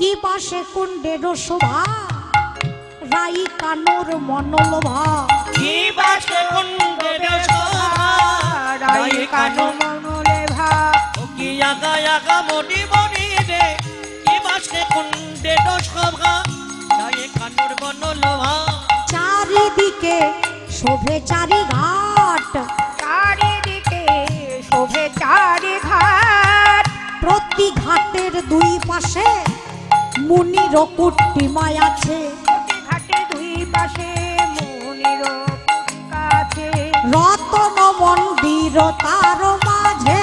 কি বাসে কুণ্ডের শোভা রাই কানোর মনোলোভা। কি বাসে কুণ্ডের শোভা রাই কানো মনলে ভা ও কি আগা আগা মনি মনি রে? কি বাসে কুণ্ডের শোভা রাই কানোর বনলোভা চারিদিকে শোভে চারি ঘাট চারিদিকে শোভে চারি ঘাট প্রতি ঘাটের দুই পাশে মুনির কুটিমায় আছে। ঘাটে দুই পাশে মনির কাছে। রতন মন্দির তার মাঝে।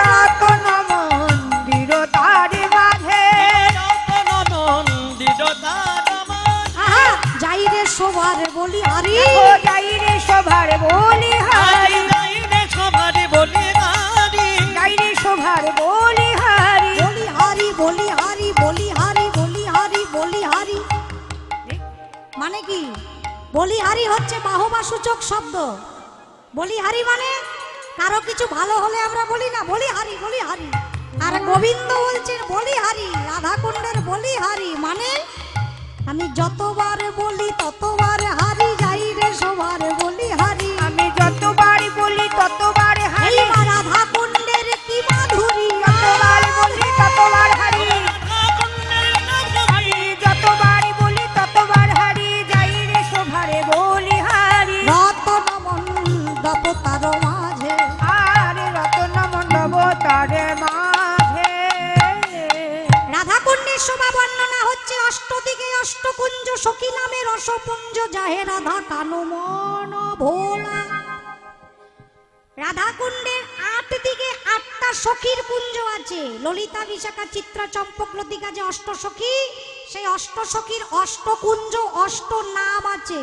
রতন মন্দির তার মাঝে। রতন মন্দির তার মাঝে। যাই রে সবার বলি হারি যাই রে শোভার বলি হারি কি? বলিহারি হচ্ছে বাহবা সূচক শব্দ। বলিহারি মানে? কারও কিছু ভালো হলে আমরা বলি না বলিহারি বলিহারি আর গোবিন্দ বলছেন বলিহারি রাধাকুণ্ডের বলিহারি মানে? আমি যতবার বলি, ততবার হারি যাই রে সবার লতিকা যে অষ্ট সখী সেই অষ্ট সখীর অষ্টকুঞ্জ অষ্ট নাম আছে।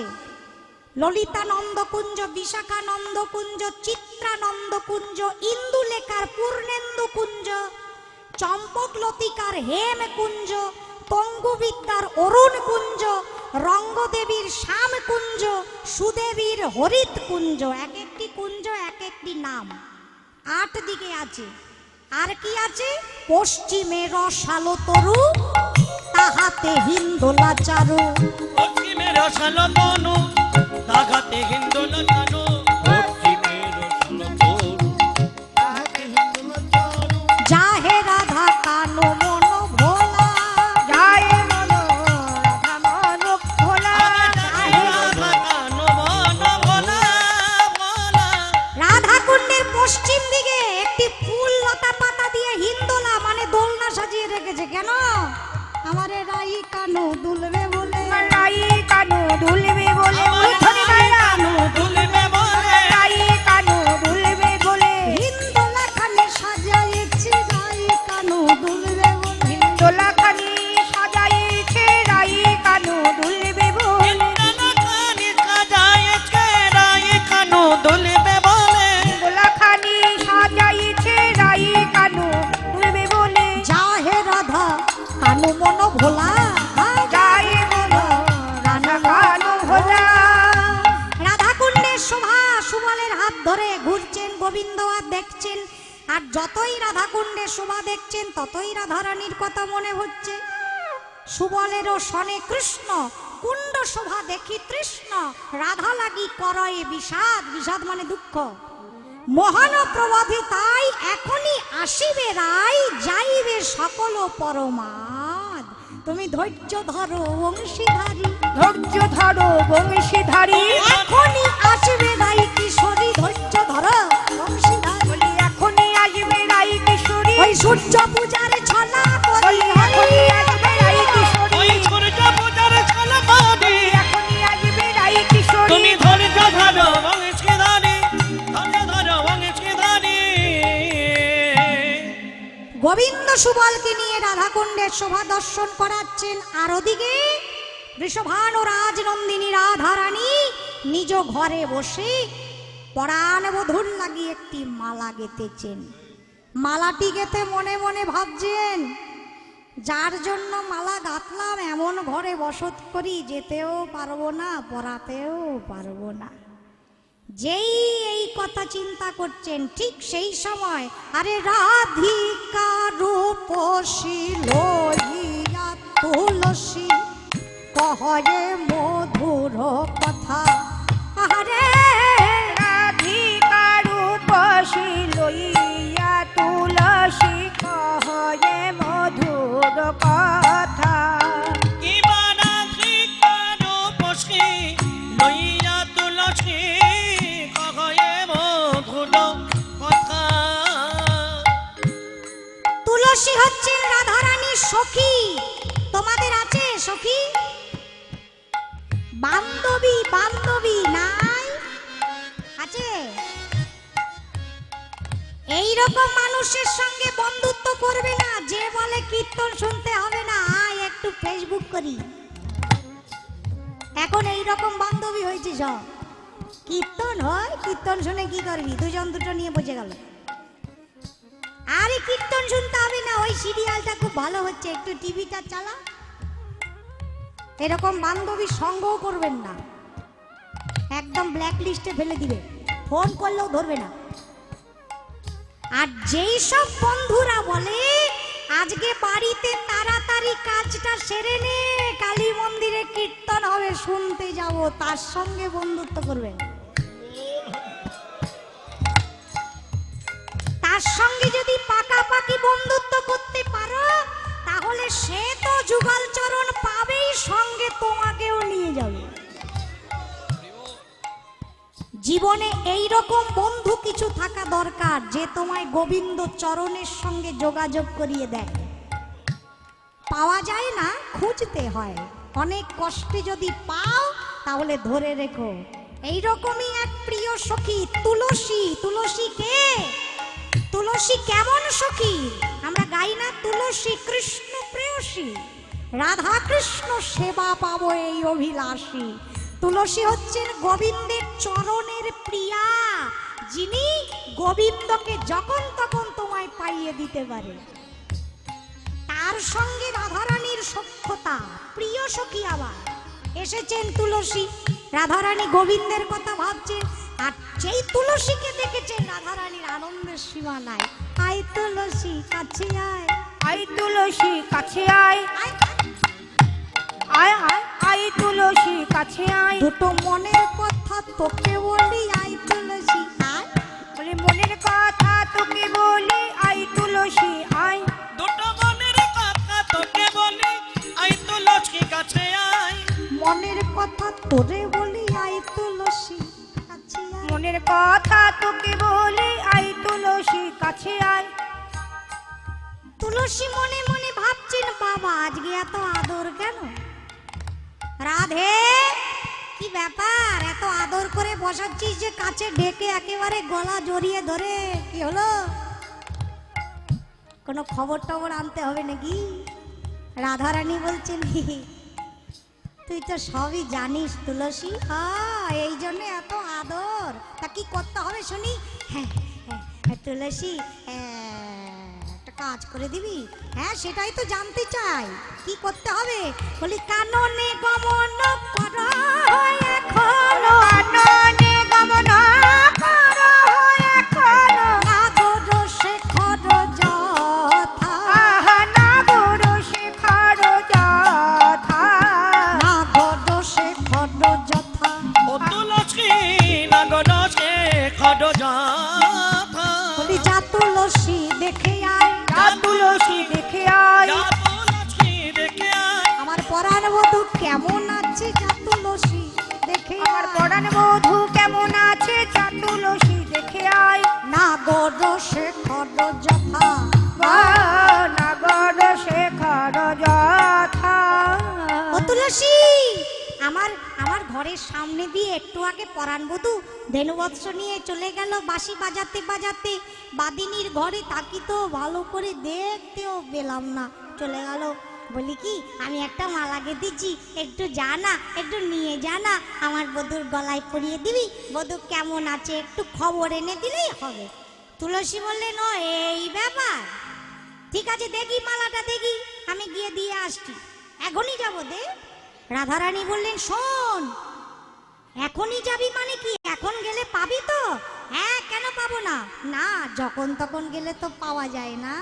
ললিতা নন্দকুঞ্জ বিশাখা নন্দকুঞ্জ চিত্রা নন্দকুঞ্জ ইন্দুলেখার পূর্ণেন্দু কুঞ্জ চম্পক লতিকার হেম কুঞ্জ তঙ্গুবিদ্যার অরুণ কুঞ্জ রঙ্গদেবীর শ্যাম কুঞ্জ সুদেবীর হরিত কুঞ্জ এক একটি কুঞ্জ, এক একটি নাম। আট দিকে আছে। আর কি আছে? পশ্চিমে রসালো তরু, তাহাতে হিন্দোলা চারু পশ্চিমের রসালো তনু, তাহাতে হিন্দোলা জানু রাই কানো রাধারানীর কথা মনে হচ্ছে। সুবলেরও সনে কৃষ্ণ কুণ্ড শোভা দেখি তৃষ্ণ। রাধা লাগি করয়ে বিষাদ বিষাদ মানে দুঃখ। মহান প্রবাধে তাই এখনই আসিবে রাই যাইবে সকল পরমাদ। তুমি ধৈর্য ধরো অংশীধারী ধৈর্য ধরো বংশীধারী। এখনই আসবে রাই কিশোরী ধৈর্য ধরো বংশীধারী। এখনই আসবে রাই কিশোরী। ওই সূর্য পূজার ছলা গোবিন্দ সুবলকে নিয়ে রাধাকুণ্ডের শোভা দর্শন করাচ্ছেন আর ওদিকে বৃষভানু রাজনন্দিনী রাধারানী নিজ ঘরে বসে পরাণ বধুর লাগিয়ে একটি মালা গেতেছেন মালাটি গেতে মনে মনে ভাবছেন যার জন্য মালা গাঁথলাম, এমন ঘরে বসত করি, যেতেও পারব না, পড়াতেও পারব না। যেই এই কথা চিন্তা করছেন, ঠিক সেই সময়, আরে রাধিকা রূপসী লইয়া তুলসী কহে মধুর কথা। আরে রাধিকা রূপসী লইয়া তুলসী কহে এই রকম মানুষের সঙ্গে বন্ধুত্ব করবে না। যে বলে কীর্তন শুনতে হবে না, আয় একটু ফেসবুক করি। এখন এই রকম বান্ধবী হয়েছে সব। কীর্তন হয়, কীর্তন শুনে কি করবি? দুজন দুটো নিয়ে বসে গেল। আরে কীর্তন শুনতে হবে না, ওই সিরিয়ালটা খুব ভালো হচ্ছে। একটু টিভিটা চালা। এরকম বান্ধবী সঙ্গও করবেন না। একদম ব্ল্যাক লিস্টে ফেলে দিবে। ফোন করলেও ধরবে না। আর যেই সব বন্ধুরা বলে, আজকে বাড়িতে তাড়াতাড়ি কাজটা সেরে নে, কালী মন্দিরে কীর্তন হবে, শুনতে যাব, তার সঙ্গে বন্ধুত্ব করবেন তার সঙ্গে যদি পাকাপাকি বন্ধুত্ব করতে পারো, তাহলে সে তো যুগল চরণ পাবেই, সঙ্গে তোমাকেও নিয়ে যাবে। জীবনে এই রকম বন্ধু কিছু থাকা দরকার যে তোমায় গোবিন্দ চরণের সঙ্গে যোগাযোগ করিয়ে দেয়। পাওয়া যায় না, খুঁজতে হয়। অনেক কষ্টে যদি পাও, তাহলে ধরে রেখো। এই রকমই এক প্রিয় সখী, তুলসী। তুলসী কে? তুলসী কেমন সখী? আমরা গাই না তুলসী কৃষ্ণ প্রেয়সী। রাধা কৃষ্ণ সেবা পাবো এই অভিলাষী। তুলসী হচ্ছেন গোবিন্দের চরণের প্রিয়া যিনি গোবিন্দকে যখন তখন তোমায় পাইয়ে দিতে পারে। তার সঙ্গে রাধারানীর সখ্যতা প্রিয় সখী আবার। এসেছেন তুলসী রাধারানী গোবিন্দের কথা ভাবছেন আর যেই তুলসীকে দেখেছেন রাধারানীর আনন্দের সীমা নাই। আয় তুলসী কাছে আয়। আই তুলসী কাছে আয়, আয় আয়। আই তুলসী কাছে আয়। দুটো মনের কথা তোকে বলি আয় তুলসী আয়। বলে মনের কথা তোকে বলি আই তুলসী আয়। দুটো মনের কথা তোকে বলি আই তো লক্ষ্মী কাছে আয়। মনের কথা তোরে বলি আয় তুলসী কাছে আয়। মনের কথা তোকে বলি আই তুলসী কাছে আয়। তুলসী মনে মনে ভাবছেন বাবা আজকে এত আদর কেন? রাধে কি ব্যাপার? এত আদর করে বসাচ্ছিস যে কাছে ডেকে একেবারে গলা জড়িয়ে ধরে কি হলো? কোনো খবর টবর আনতে হবে নাকি? রাধারানী বলছেন তুই তো সবই জানিস তুলসী। হ্যাঁ এই জন্য এত আদর। তা কি করতে হবে শুনি? হ্যাঁ হ্যাঁ, তুলসী হ্যাঁ, কাজ করে দিবি? হ্যাঁ সেটাই তো জানতে চাই। কি করতে হবে? বলি, কাননে গমন কর। কেমন আছে যা তুলসী দেখে আমার পড়ান বধূ কেমন আছে যা তুলসী দেখে আয়। না গর শেখর যথা। নাগর শেখর যথা। ও তুলসী আমার আমার ঘরের সামনে দিয়ে একটু আগে পরাণ বধূ ধেনুবৎস নিয়ে চলে গেল বাঁশি বাজাতে বাজাতে। বাদিনীর ঘরে তাকি তো ভালো করে দেখতেও পেলাম না। চলে গেল। বলি কি, আমি একটা মালা গেঁথেছি, একটু যা না, একটু নিয়ে যা না, আমার বধুর গলায় পরিয়ে দিবি, বধূ কেমন আছে একটু খবর এনে দিলেই হবে। তুলসী বললেন ও এই ব্যাপার। ঠিক আছে, দেখি মালাটা, দেখি, আমি গিয়ে দিয়ে আসছি। এখনই যাব দে। রাধারানী বললেন, শোন, এখনই যাবি মানে কি? এখন গেলে পাবি তো? হ্যাঁ কেন পাবো না? না, যখন তখন গেলে তো পাওয়া যায় না।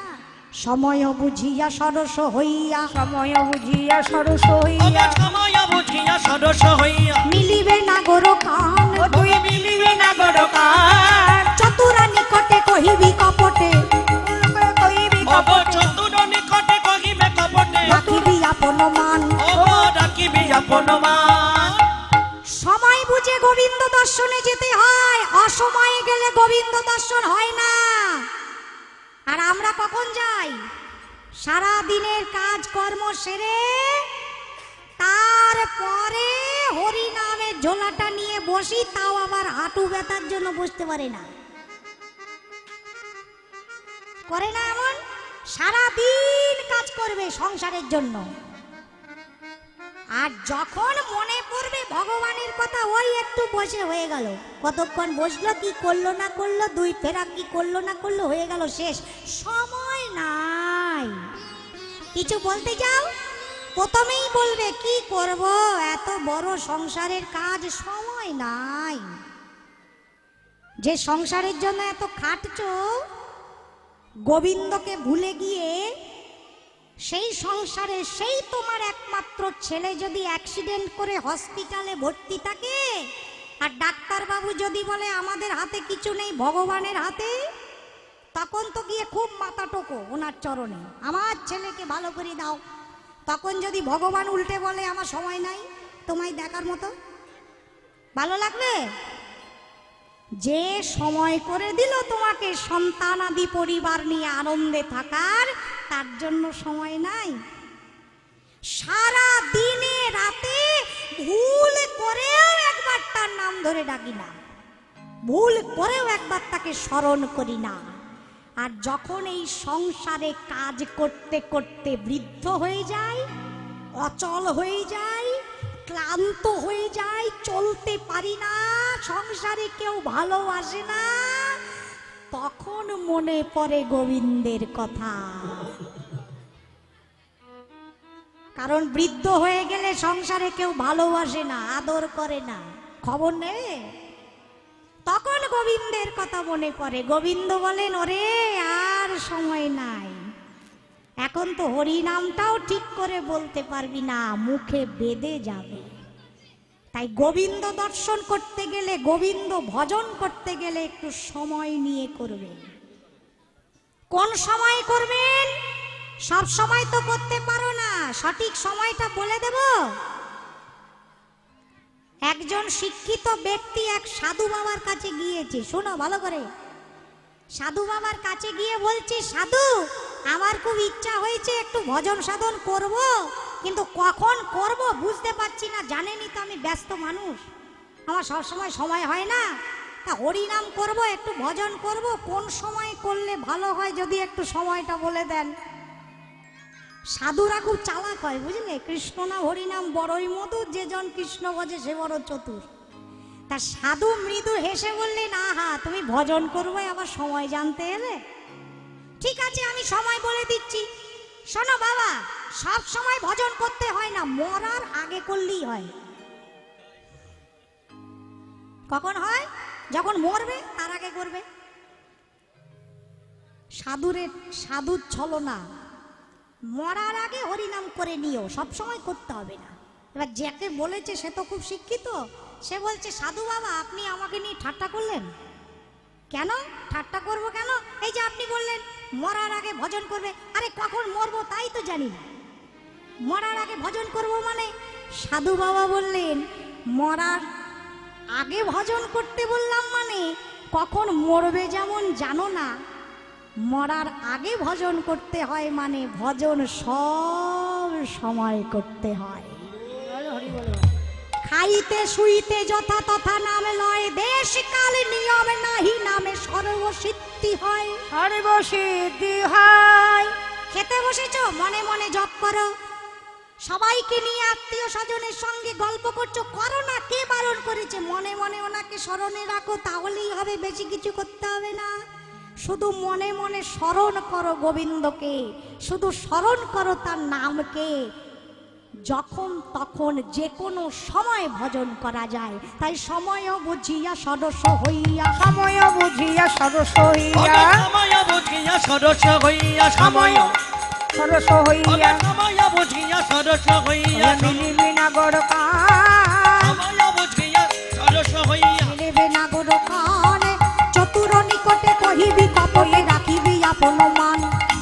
সময় বুঝিয়া সরস হইয়া। সময় বুঝিয়া সরস হইয়া। সময় বুঝিয়া সদস্য হইয়া। মিলিবে না গোর কান ও তুই মিলিবে না গরকার চতুরা নিকটে কহিবি কপটে। কইবি অব চতুর নিকটে কহিবে কপটে। রাখিবি আপন মান অব ডাকিবি আপন মান সময় বুঝে গোবিন্দ দর্শনে যেতে হয়। অসময়ে গেলে গোবিন্দ দর্শন হয় না। আর আমরা কখন যাই সারা দিনের কাজ কর্ম সেরে তারপরে হরি নামের ঝোলাটা নিয়ে বসি, তাও আবার হাঁটু ব্যথার জন্য বসতে পারে না। করে না এমন? সারা দিন কাজ করবে সংসারের জন্য। আর যখন মনে পড়বে ভগবানের কথা, ওই একটু বসে হয়ে গেল। কতক্ষণ বসল, কি করল না করল, দুই ফেরা কি করল না করল, হয়ে গেল শেষ। সময় নাই কিছু বলতে যাও প্রথমেই বলবে, কি করব? এত বড় সংসারের কাজ সময় নাই। যে সংসারের জন্য এত খাটছো, গোবিন্দকে ভুলে গিয়ে সেই সংসারে সেই তোমার একমাত্র ছেলে যদি অ্যাক্সিডেন্ট করে হসপিটালে ভর্তি থাকে, আর ডাক্তারবাবু যদি বলে, আমাদের হাতে কিছু নেই, ভগবানের হাতে তখন তো গিয়ে খুব মাথা টোকো ওনার চরণে। আমার ছেলেকে ভালো করে দাও। তখন যদি ভগবান উল্টে বলে, আমার সময় নাই, তোমায় দেখার মতো। ভালো লাগবে? যে সময় করে দিল তোমাকে সন্তানাদি পরিবার নিয়ে আনন্দে থাকার, তার জন্য সময় নাই। সারা দিনে রাতে ভুল করেও একবার তার নাম ধরে ডাকি না। ভুল করেও একবার তাকে স্মরণ করি না। আর যখন এই সংসারে কাজ করতে করতে বৃদ্ধ হয়ে যায়, অচল হয়ে যায়, ক্লান্ত হয়ে যায়, চলতে পারি না, সংসারে কেউ ভালোবাসে না, তখন মনে পড়ে গোবিন্দের কথা। কারণ বৃদ্ধ হয়ে গেলে সংসারে কেউ ভালোবাসে না, আদর করে না। খবর নেবে তখন গোবিন্দের কথা মনে পড়ে। গোবিন্দ বলেন, ওরে, আর সময় নাই। এখন তো হরি নামটাও ঠিক করে বলতে পারবি না, মুখে বেঁধে যাবে। তাই গোবিন্দ দর্শন করতে গেলে, গোবিন্দ ভজন করতে গেলে একটু সময় নিয়ে করবেন। কোন সময় করবেন? সব সময় তো করতে পারো না। সঠিক সময়টা বলে দেব? একজন শিক্ষিত ব্যক্তি এক সাধু বাবার কাছে গিয়েছে। শোনো ভালো করে। সাধু বাবার কাছে গিয়ে বলছে, সাধু, আমার খুব ইচ্ছা হয়েছে একটু ভজন সাধন করব, কিন্তু কখন করব বুঝতে পারছি না, জানেনই তো আমি ব্যস্ত মানুষ। আমার সবসময় সময় সময় হয় না। তা হরিনাম করব, একটু ভজন করব, কোন সময় করলে ভালো হয় যদি একটু সময়টা বলে দেন? সাধুরা খুব চালাক হয়, বুঝলে? কৃষ্ণ না হরিনাম বড়ই মধুর যে জন কৃষ্ণ ভজে সে বড় চতুর। তা সাধু মৃদু হেসে বললেন আহা তুমি ভজন করবে, আবার সময় জানতে এলে? ঠিক আছে, আমি সময় বলে দিচ্ছি। শোনো বাবা, সব সময় ভজন করতে হয় না, মরার আগে করলেই হয়। কখন হয়? যখন মরবে, তার আগে করবে? সাধুরে, সাধুর ছলনা মরার আগে হরিনাম করে নিও, সব সময় করতে হবে না। এবার যাকে বলেছে সে তো খুব শিক্ষিত, সে বলছে, সাধু বাবা, আপনি আমাকে নিয়ে ঠাট্টা করলেন? কেন? ঠাট্টা করব কেন? এই যে আপনি বললেন, মরার আগে ভজন করবে। আরে কখন মরবো তাই তো জানি না। মরার আগে ভজন করব মানে? সাধু বাবা বললেন, মরার আগে ভজন করতে বললাম মানে কখন মরবে যেমন জানো না মরার আগে ভজন করতে হয় মানে ভজন সব সময় করতে হয়। খাইতে শুইতে যথা তথা নাম লয় দেশ কাল নিয়ম নাহি নামে সর্বসিদ্ধি হয়। সর্বসিদ্ধি হয়। খেতে বসেছো? মনে মনে জপ করো। সবাইকে নিয়ে আত্মীয় স্বজনের সঙ্গে গল্প করছ? করো না কে বারণ করেছে? মনে মনে ওনাকে স্মরণে রাখো তাহলেই হবে বেশি কিছু করতে হবে না। শুধু মনে মনে স্মরণ করো গোবিন্দকে শুধু স্মরণ করো তার নামকে। যখন তখন যে কোনো সময় ভজন করা যায়। তাই সময়ও বুঝিয়া সদস্য হইয়া সময় বুঝিয়া সরস হইয়া। সময় বুঝিয়া সদস্য হইয়া সময় সরস হইয়া। সময় বুঝিয়া সদস্য হইয়া মিলিবি নাগর সময় বুঝিয়া সদস্য হইয়া। কহিবি কপটে রাখিবি আপন মান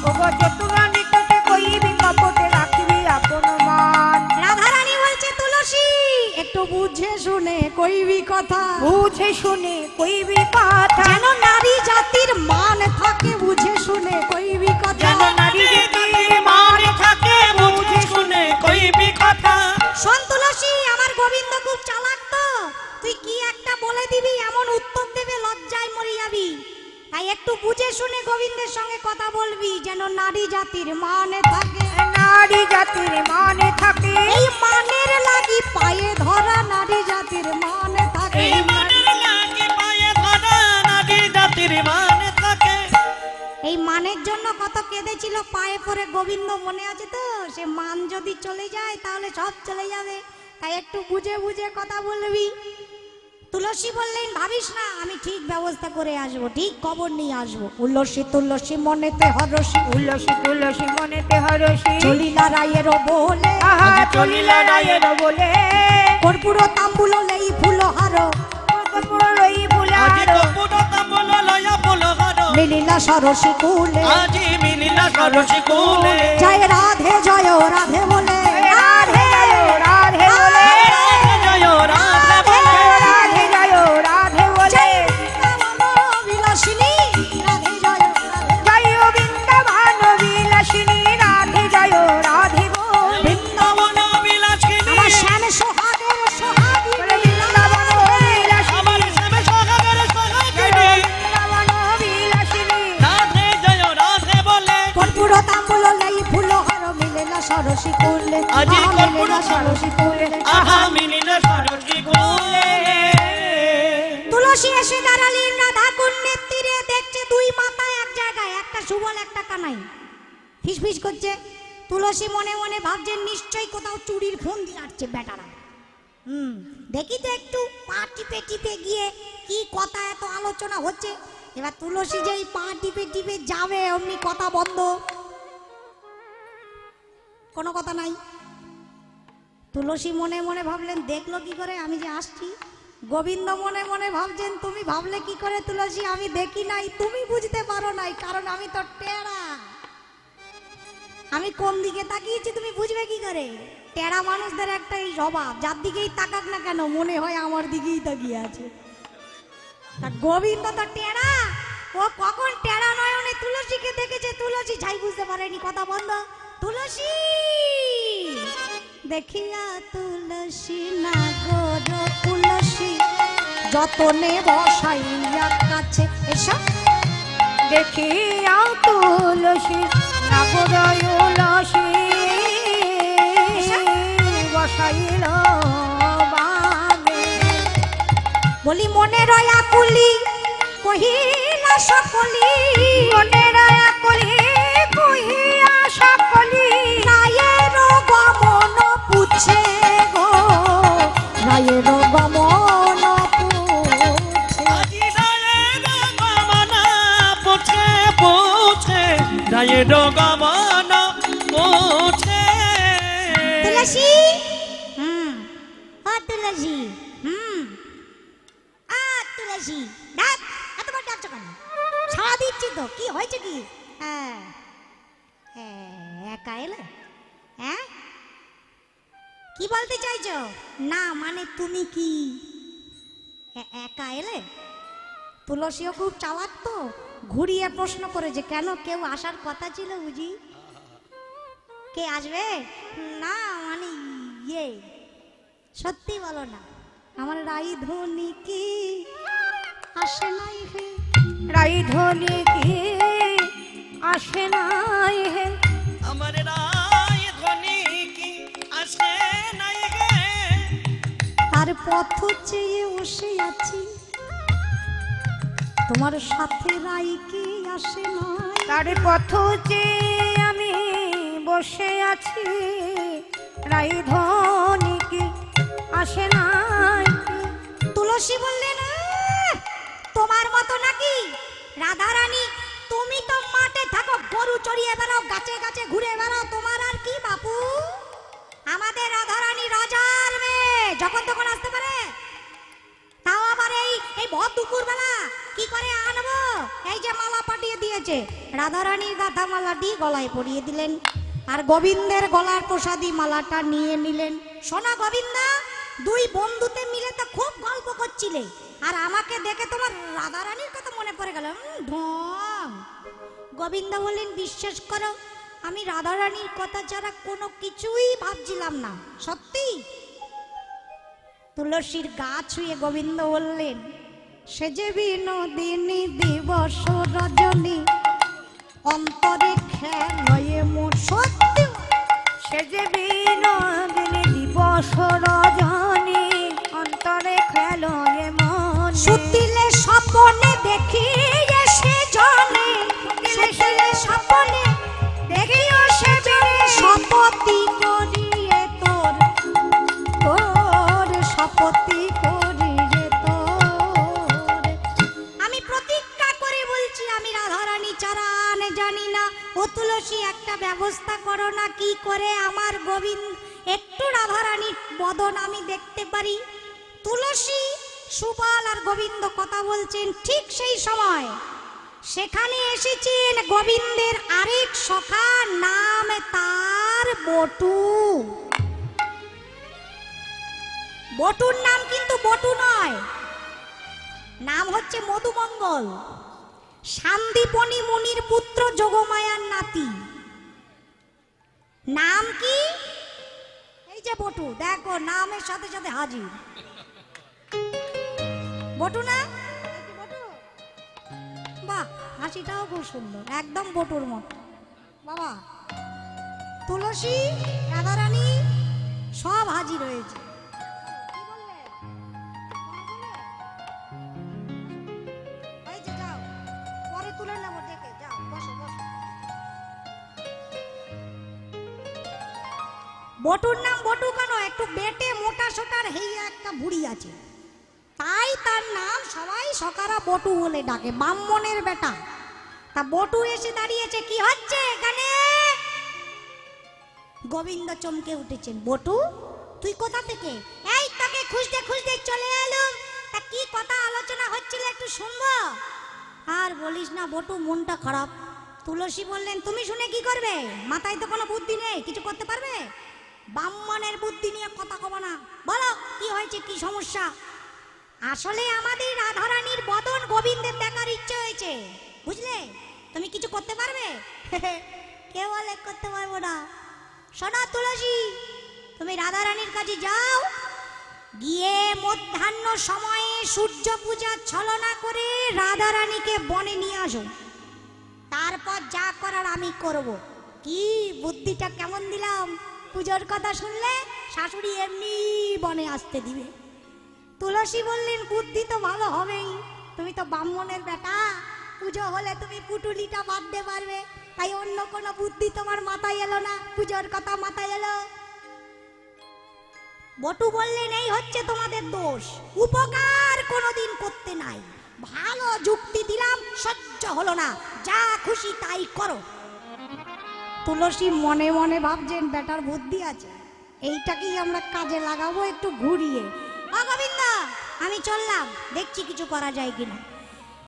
ওগো চতুরা নিকটে কহিবি কপটে রাখিবি আপন মান রাধারানী বলছে তুলসী একটু বুঝে শুনে কইবি কথা। বুঝে শুনে কইবি কথা। যেন নারী জাতির মান থাকে বুঝে শুনে কইবি কথা। যেন নারী জাতির মান থাকে বুঝে শুনে কইবি কথা। শোন তুলসী আমার গোবিন্দ খুব চালাক তো। তুই কি একটা বলে দিবি এমন উত্তর জাতির মানে থাকে। এই মানের লাগি পায়ে ধরা নারী জাতির মানে থাকে নারী জাতির মানে থাকে। এই মানের লাগে পায়ে ধরা নারী জাতির মানে থাকে। এই মানের জন্য কত কেঁদেছিল পায়ে পড়ে গোবিন্দ মনে আছে তো? সে মান যদি চলে যায় তাহলে সব চলে যাবে। তাই একটু বুঝে বুঝে কথা বলবি। তুলসী বললেন ভাবিস না আমি ঠিক ব্যবস্থা করে আসব ঠিক খবর নিয়ে আসব। উল্লসী তুলসী মনেতে হরসী তুলসী তুলসী মনেতে হরসী চলিলা রায়েরও বলে। আহা চলিলা রায়ের বলে। কর্পূর তাম্বুল লেই ফুল হার। কর্পূর লই ফুলার আজি কপুর তাম্বুল লয়া ফুলহার মিলিলা সরসী কুলে। আজি মিলিলা সরসী কুলে। জয় রাধে জয় রাধে বলে। আজি আহা, সরসী কুলে আহা মিলিলা সরসী কুলে তুলসী এসে দাঁড়ালেন রাধা কুণ্ডের তীরে দেখছে দুই মাথা এক জায়গায় একটা সুবল একটা কানাই। ফিসফিস করছে। তুলসী মনে মনে ভাবছেন নিশ্চয়ই কোথাও চুরির ফোন দিয়ে আসছে বেটারা। হুম। দেখি তো একটু পা টিপে টিপে গিয়ে কি কথা এত আলোচনা হচ্ছে। এবার তুলসী যেই পা টিপে টিপে যাবে অমনি কথা বন্ধ। কোনো কথা নাই। তুলসী মনে মনে ভাবলেন, দেখল কি করে? আমি যে আসছি। গোবিন্দ মনে মনে ভাবছেন, তুমি ভাবলে কি করে তুলসী? আমি দেখি নাই, তুমি বুঝতে পারো নাই, কারণ আমি তো টেরা। আমি কোন দিকে তাকিয়েছি, তুমি বুঝবে কি করে? টেরা মানুষদের একটা এই স্বভাব, যার দিকেই তাকাক না কেন, মনে হয় আমার দিকেই তাকিয়ে আছে। তা গোবিন্দ তো টেরা। ও কখন টেরা নয়নে তুলসীকে দেখেছে? তুলসী ছাই বুঝতে পারেনি, কথা বন্ধ। তুলসী। দেখিয়া তুলসী না গোর তুলসী, যতনে বসাইয়া কাছে এসব দেখিয়া তুলসী নাগরয় উলসী বসাইল বলি, মনে রয়া কুলি, কহিলা সকলি মনের রায়ের গমনা পুছে তুলসী? হুম। ও তুলসী। হুম। আ তুলসী। ডাক এত বড় ডাকছো কেন সারা দিচ্ছি তো। কি হয়েছে কি? হ্যাঁ। হ্যাঁ, একা এলে? হ্যাঁ? কি বলতে চাইছো? না মানে তুমি কি? এ- একা এলে? তুলসীও খুব চালাক তো। ঘুরিয়ে প্রশ্ন করেছে কেন কেউ আসার কথা ছিল বুঝি? কে আসবে? না মানে ইয়ে। সত্যি বলো না আমার রাই ধনী কি? আসে নাই হে। রাইধনি কি? আসে নাই হে। আমার রায় ধ্বনি কি? আসে নাই গে তার পথ চেয়ে বসে আছি। তোমার সাথে রাই কি আসে নাই? তার পথ যে আমি বসে আছি রাইধনি কি আসে নাই? তুলসী বললেন "আহ, তোমার মতো নাকি? রাধা রানী তুমি তো মাঠে থাকো গরু চড়িয়ে বেড়াও গাছে গাছে ঘুরে বেড়াও তোমার আর কি বাপু? আমাদের রাধা রানী রাজার মেয়ে যখন তখন আসতে পারে তাও আবার এই এই ভর দুপুর বেলা। কি করে আনব এই যে মালা পাঠিয়ে দিয়েছে। রাধা রানীর গাথা মালাটি গলায় পরিয়ে দিলেন আর গোবিন্দের গলার প্রসাদী মালাটা নিয়ে নিলেন। সোনা গোবিন্দা, দুই বন্ধুতে মিলে তো খুব গল্প করছিলে। আর আমাকে দেখে তোমার রাধা রানীর কথা মনে পড়ে গেল। ঢং গোবিন্দ বললেন, বিশ্বাস করো, আমি রাধা রানীর কথা ছাড়া কোনো কিছুই ভাবছিলাম না। সত্যি? তুলসীর গা ছুঁয়ে গোবিন্দ বললেন সে যে বিনোদিনী দিবস রজনী। অন্তরে খেলয়ে মোর সত্যি। সেজে বিনোদিনী দিবস রজনী, অন্তরে খেলয়ে মন। সুতিলে স্বপনে দেখি এসে কি করে আমার গোবিন্দ? একটু রাধারানীর বদন আমি দেখতে পারি। তুলসী সুবাল আর গোবিন্দ কথা বলছেন ঠিক সেই সময়। সেখানে এসেছেন গোবিন্দের আরেক সখা নাম তার বটু। বটুর নাম কিন্তু বটু নয়, নাম হচ্ছে মধুমঙ্গল। শান্তিপনি মুনির পুত্র যোগমায়ার নাতি। নাম কি? এই যে বটু, দেখো, নামের সাথে সাথে হাজির। বটু না? বাহ, হাসিটাও খুব সুন্দর, একদম বটুর মতো। বাবা, তুলসী, রাধারানী, সব হাজির হয়েছে। বটুর নাম বটু কেন? একটু বেটে মোটা সোটার হেইয়া একটা বুড়ি আছে। তাই তার নাম সবাই সকারা বটু বলে ডাকে, ব্রাহ্মণের বেটা। তা বটু এসে দাঁড়িয়েছে, কি হচ্ছে এখানে? গোবিন্দ চমকে উঠেছেন, বটু, তুই কোথা থেকে? এই তাকে খুঁজতে খুঁজতে চলে এলাম। তা কি কথা আলোচনা হচ্ছিল একটু শুনব? আর বলিস না বটু, মনটা খারাপ। তুলসী বললেন, তুমি শুনে কি করবে? মাথায় তো কোনো বুদ্ধি নেই, কিছু করতে পারবে? ব্রাহ্মণের বুদ্ধি নিয়ে কথা কব না। বলো, কি হয়েছে, কি সমস্যা? আসলে আমাদের রাধারানীর বদন গোবিন্দের দেখার ইচ্ছে হয়েছে। বুঝলে? তুমি কিছু করতে পারবে? কে বলে করতে পারব না। শোনো তুলসী, তুমি রাধারানীর কাছে যাও। গিয়ে মধ্যাহ্ন সময়ে সূর্য পূজা ছলনা করে রাধারানীকে বনে নিয়ে আসো। তারপর যা করার আমি করব। কি বুদ্ধিটা কেমন দিলাম? পুজোর কথা শুনলে শাশুড়ি এমনি বনে আসতে দিবে। তুলসী বললেন, বুদ্ধি তো ভালো হবেই। তুমি তো ব্রাহ্মণের বেটা। পুজো হলে তুমি পুটুলিটা বাঁধতে পারবে। তাই অন্য কোনো বুদ্ধি তোমার মাথায় এলো না। পুজোর কথা মাথায় এলো। বটু বললেন, এই হচ্ছে তোমাদের দোষ। উপকার কোনোদিন করতে নাই। ভালো যুক্তি দিলাম, সহ্য হলো না। যা খুশি তাই করো। তুলসী মনে মনে ভাবছেন, বেটার বুদ্ধি আছে। এইটাকেই আমরা কাজে লাগাবো একটু ঘুরিয়ে। অগোবিন্দ গোবিন্দ আমি চললাম। দেখছি কিছু করা যায় কিনা।